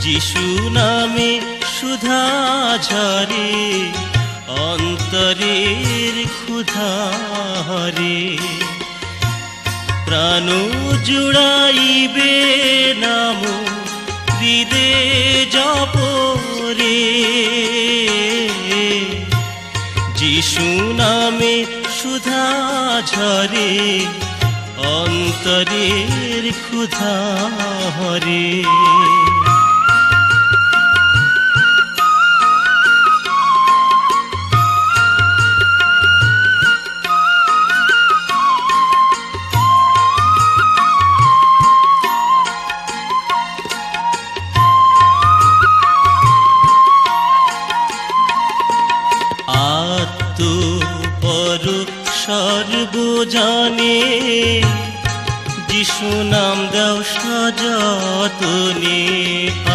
যিশু নামে সুধা ঝরে, অন্তরের ক্ষুধা হরে। প্রাণ জুড়াইবে নাম হৃদে জপরে যিশু নামে সুধা ঝরে অন্তরের ক্ষুধা হরে। আত্ম পর সর্বজানে যিশু নাম দাও সযতনে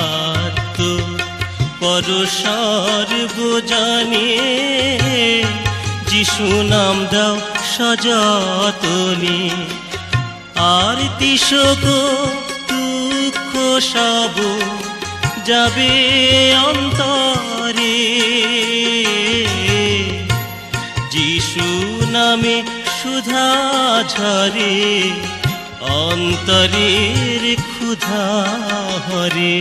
আত্ম পর সর্বজানে যিশু নাম দাও সযতনে আর তিশক দুঃখ সব, যাবে অন্তরে। ঝরে অন্তরের ক্ষুধা হরে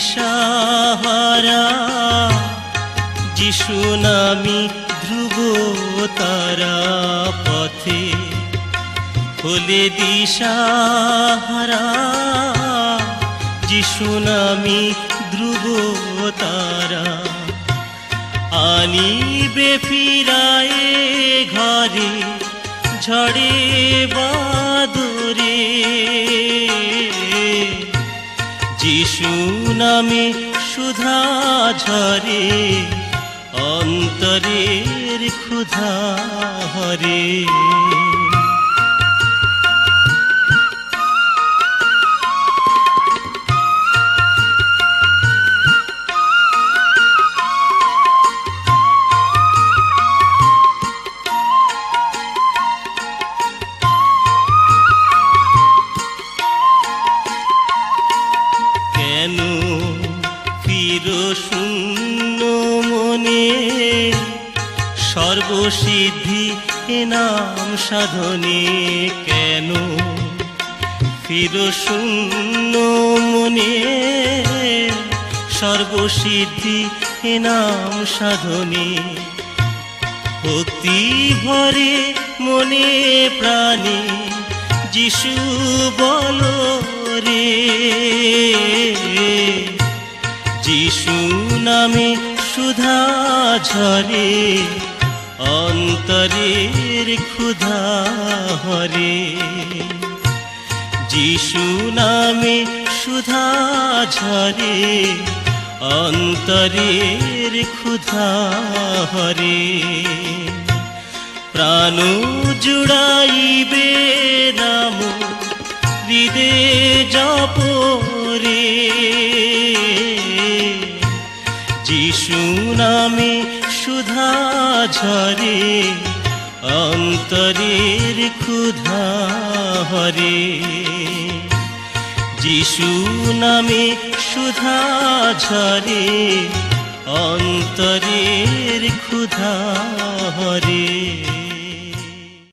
দিশাহারা, যিশু নামি ধ্রুব তারা পথে হলে দিশাহারা, যিশু নামি ধ্রুব তারা আনিবে ফিরায়ে ঘরে, ঝড়ে বাদরে। নামে সুধা ঝরে অন্তরের ক্ষুধা হরে। শূন্য মনে সর্বসিদ্ধি নাম সাধনে কেন? ফির শূন্য মনে সর্বসিদ্ধি নাম সাধনে। ভক্তি ভরে মনে প্রাণে, যিশু বলো রে। নামে সুধা ঝরে, অন্তরের ক্ষুধা হরে। যিশু নামে সুধা ঝরে, অন্তরের ক্ষুধা হরে। প্রাণ জুড়াইবে নাম হৃদে জপরে যিশু নামে সুধা ঝরে অন্তরের ক্ষুধা হরে। যিশু নামে সুধা ঝরে অন্তরের ক্ষুধা হরে।